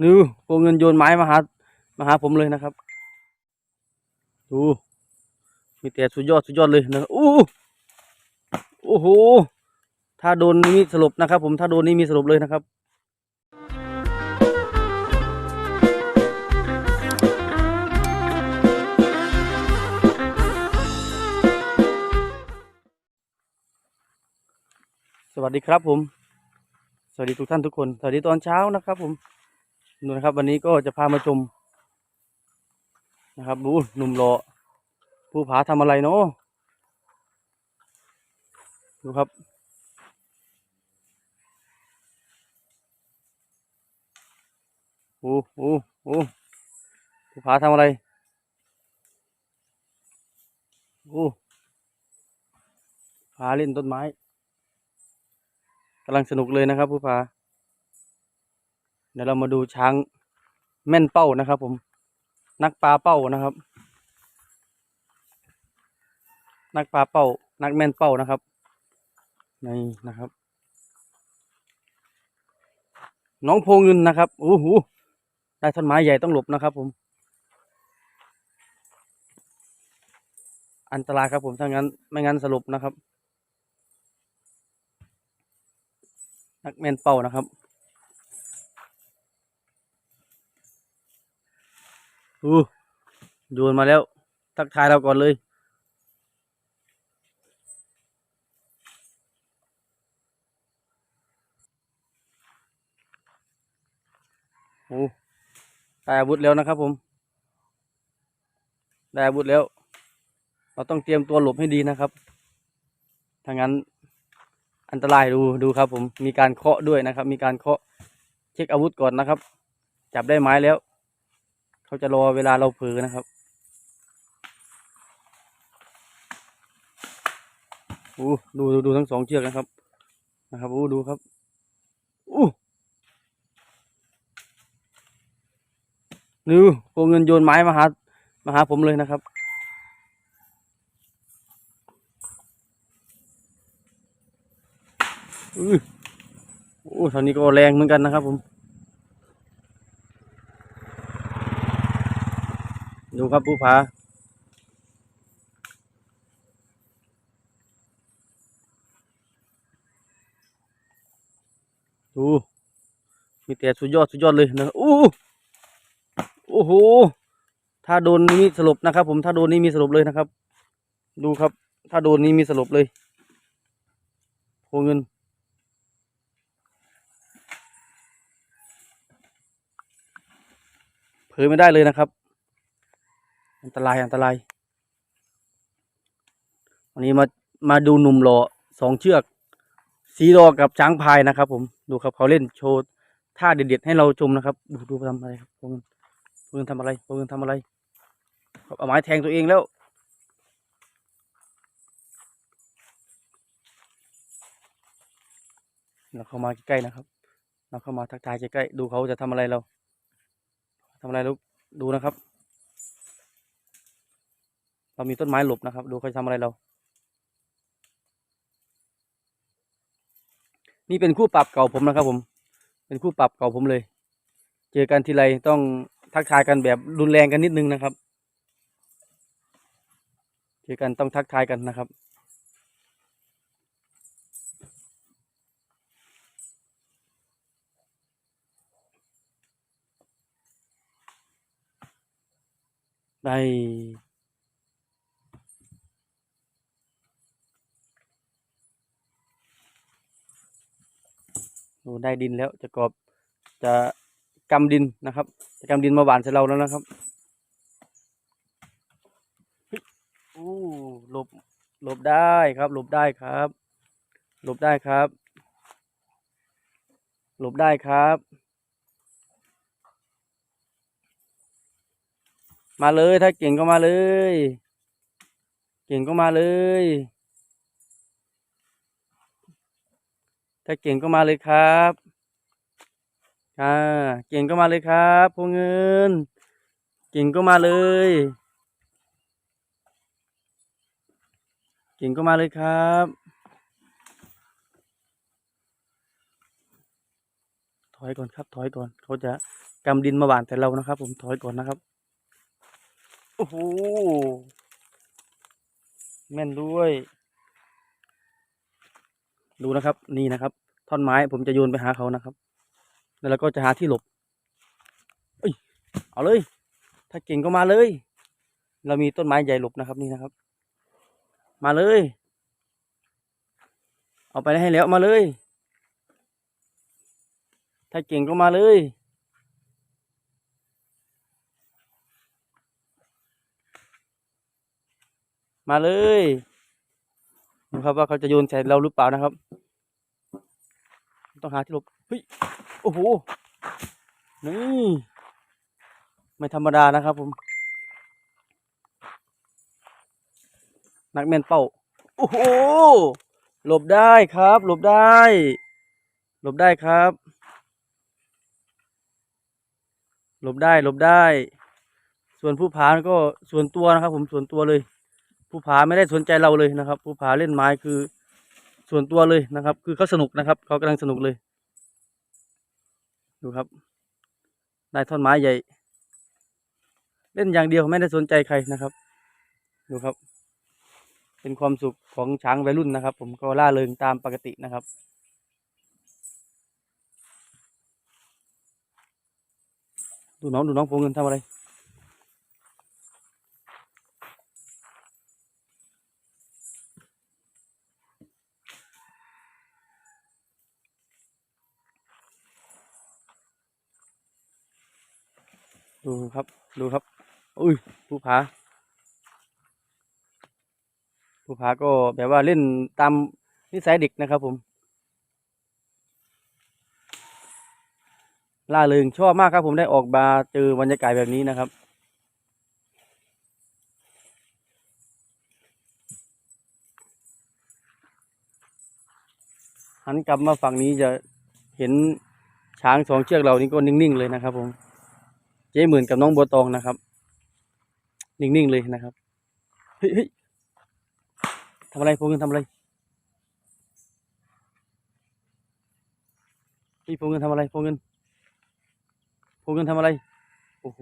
ดูพวกเงินโยนไม้มาหามาหาผมเลยนะครับดูมีแต่สุดยอดสุดยอดเลยนะอู้โอ้โห ถ้าโดนนี่มีสลบนะครับ ผมถ้าโดนนี่มีสลบเลยนะครับสวัสดีครับผม สวัสดีทุกท่านทุกคน สวัสดีตอนเช้านะครับผม ดูนะครับวันนี้ก็จะพามาชมนะครับดูหนุ่มรอผู้ผาทำอะไรเนาะดูครับ โอ้โอ้โอ้ผู้ผาทำอะไร โอ้ผาเล่นต้นไม้กำลังสนุกเลยนะครับผู้ผา เดี๋ยวเรามาดูช้างแม่นเป้านะครับ ผม นักปลาเป้านะครับ นักปลาเป้า นักแม่นเป้านะครับนี่นะครับ น้องโพเงินนะครับโอ้โหได้ท่อนไม้ใหญ่ต้องหลบนะครับผม อันตรายครับผมถ้างั้นไม่งั้นสลบนะครับ นักแม่นเป้านะครับ อู้โยนมาแล้ว ทักทายเราก่อนเลย โอ้ได้อาวุธแล้วนะครับผม ได้อาวุธแล้ว เราต้องเตรียมตัวหลบให้ดีนะครับถ้างั้นอันตรายดูดูครับผมมีการเคาะด้วยนะครับ มีการเคาะเช็คอาวุธก่อนนะครับ จับได้ไม้แล้ว เขาจะรอเวลาเราเผลอนะครับโอ้ดูดูดูทั้งสองเชือกนะครับ นะครับโอ้ดูครับอู้ดูพวกเงินโยนไม้มาหามาหาผมเลยนะครับอื้อโอ้ตอนนี้ก็แรงเหมือนกันนะครับผม ดูครับผู้ผาดูมีแต่สุดยอดสุดยอดเลยนะอู้โอ้โห ถ้าโดนนี่มีสลบนะครับ ผมถ้าโดนนี่มีสลบเลยนะครับ ดูครับ ถ้าโดนนี่มีสลบเลยโพเงินเผยไม่ได้เลยนะครับ อันตรายอันตรายวันนี้มามาดูหนุ่มหล่อสองเชือก สีรอกับช้างพายนะครับ ผมดูครับเขาเล่นโชว์ท่าเด็ดๆให้เราชมนะครับ ดูดูทำอะไรครับพวกมันพวกมันทำอะไรพวกมันทำอะไรครับเอาไม้แทงตัวเองแล้วเราเข้ามาใกล้ๆนะครับ เราเข้ามาทักทายใกล้ๆดูเขาจะทำอะไรเราทำอะไรลูกดูนะครับ เรามีต้นไม้หลบนะครับ ดูเขาทำอะไรเรา นี่เป็นคู่ปรับเก่าผมนะครับ ผม เป็นคู่ปรับเก่าผมเลย เจอกันทีไรต้องทักทายกันแบบรุนแรงกันนิดนึงนะครับ เจอกันต้องทักทายกันนะครับได้ ได้ดินแล้วจะกรอบจะกำดินนะครับ จะกำดินมาหวานใส่เราแล้วนะครับโอ้หลบหลบได้ครับ หลบได้ครับ หลบได้ครับ หลบได้ครับ มาเลยถ้าเก่งก็มาเลย เก่งก็มาเลย ถ้าเก่งก็มาเลยครับอ่าเก่งก็มาเลยครับพวกเงิน เก่งก็มาเลย เก่งก็มาเลยครับถอยก่อนครับถอยก่อนเขาจะกำดินมาหว่านแต่เรานะครับ ผมถอยก่อนนะครับโอ้โหแม่นด้วย ดูนะครับ นี่นะครับ ท่อนไม้ผมจะโยนไปหาเขานะครับ แล้วเราก็จะหาที่หลบเอ้ยเอาเลย ถ้าเก่งก็มาเลย เรามีต้นไม้ใหญ่หลบนะครับนี่นะครับ มาเลย เอาไปให้แล้วมาเลย ถ้าเก่งก็มาเลยมาเลย ดูครับว่าเขาจะโยนใส่เราหรือเปล่านะครับ ต้องหาที่หลบเฮ้ยโอ้โหนี่ไม่ธรรมดานะครับ ผม นักแม่นเป้าโอ้โหหลบได้ครับ หลบได้ หลบได้ครับ หลบได้หลบได้ ส่วนผู้ผานก็ส่วนตัวนะครับ ผมส่วนตัวเลย ผู้ผาไม่ได้สนใจเราเลยนะครับผู้ผาเล่นไม้คือส่วนตัวเลยนะครับ คือเขาสนุกนะครับเขากำลังสนุกเลย ดูครับ ได้ท่อนไม้ใหญ่ เล่นอย่างเดียวไม่ได้สนใจใครนะครับ ดูครับ เป็นความสุขของช้างวัยรุ่นนะครับ ผมก็ล่าเริงตามปกตินะครับดูน้องดูน้องโฟงเงินทำอะไร ดูครับ ดูครับ อุ้ยผู้ผาผู้ผาก็แบบว่าเล่นตามนิสัยเด็กนะครับผม ล่าเริงชอบมากครับผมได้ออกมาเจอบรรยากาศแบบนี้นะครับหันกลับมาฝั่งนี้จะเห็นช้างสองเชือกเรานี่ก็นิ่ง ๆ เลยนะครับผม เจ๊หมื่นกับน้องบัวตองนะครับ นิ่งๆเลยนะครับเฮ้ยทำอะไรพวกเงินทำอะไรพี่พวกเงินทำอะไรพวกเงินพวกเงินทำอะไรโอ้โห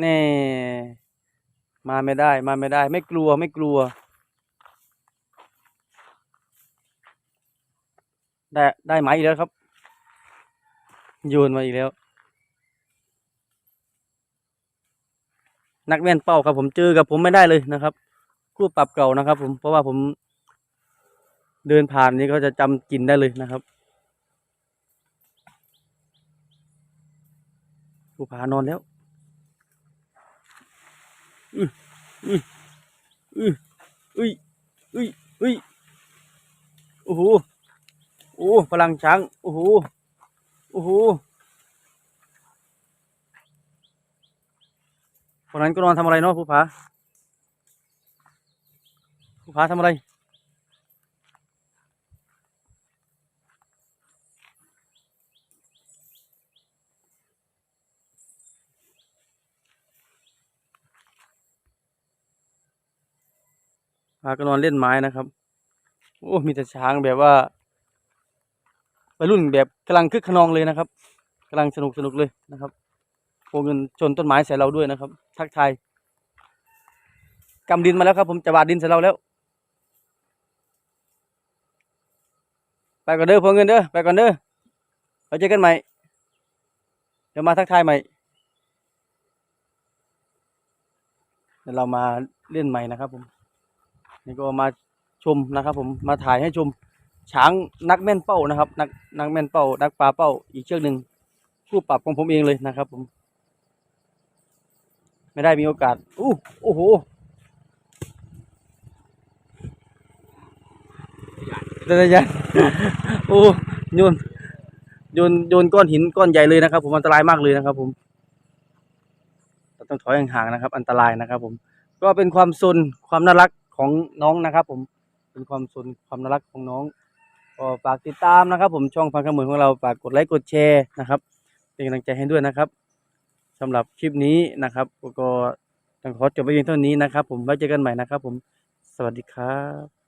แน่ มาไม่ได้ มาไม่ได้ ไม่กลัว ไม่กลัว ได้ได้ไหมอีกแล้วครับ โยนมาอีกแล้ว นักแม่นเป้าครับผมเจอกับผมไม่ได้เลยนะครับคู่ปรับเก่านะครับ ผมเพราะว่าผม เดินผ่านนี้ก็จะจำกลินได้เลยนะครับผู้ผานอนแล้วอืออืออืออุ้ยอุ้ยอุ้ยโอ้โห โอ้พลังช้าง โอ้โห โอ้โหคนนั้นก็นอนทำอะไรเนาะผู้ผาผู้ผาทำอะไร พาก็นอนเล่นไม้นะครับ โอ้ มีแต่ช้างแบบว่า วัยรุ่นแบบกำลังคึกขนองเลยนะครับกำลังสนุกสนุกเลยนะครับโกเงินชนต้นไม้ใส่เราด้วยนะครับ ทักทายกำดินมาแล้วครับ ผมจะบาดดินใส่เราแล้ว ไปก่อนเด้อพวกเงินเด้อไปก่อนเด้อเราเจอกันใหม่ เดี๋ยวมาทักทายใหม่เดี๋ยวเรามาเล่นใหม่นะครับ ผม นี่ก็มาชมนะครับ ผมมาถ่ายให้ชม ช้างนักแม่นเป้านะครับ นักนักแม่นเป้า นักปลาเป้า อีกเชือกหนึ่งคู่ปรับของผมเองเลยนะครับ ผม ไม่ได้มีโอกาสอู้โอ้โหเดี๋ยวโอ้โยนโยนโยนก้อนหินก้อนใหญ่เลยนะครับ ผมอันตรายมากเลยนะครับ ผมต้องถอยห่างๆนะครับ อันตรายนะครับ ผม ก็เป็นความสนความน่ารักของน้องนะครับ ผมเป็นความสนความน่ารักของน้อง ก็ฝากติดตามนะครับ ผมช่องพันขมือของเราฝากกดไลค์กดแชร์นะครับ เป็นกำลังใจให้ด้วยนะครับสำหรับคลิปนี้นะครับก็ต้องขอจบไปเพียงเท่านี้นะครับ ผมไว้เจอกันใหม่นะครับ ผมสวัสดีครับ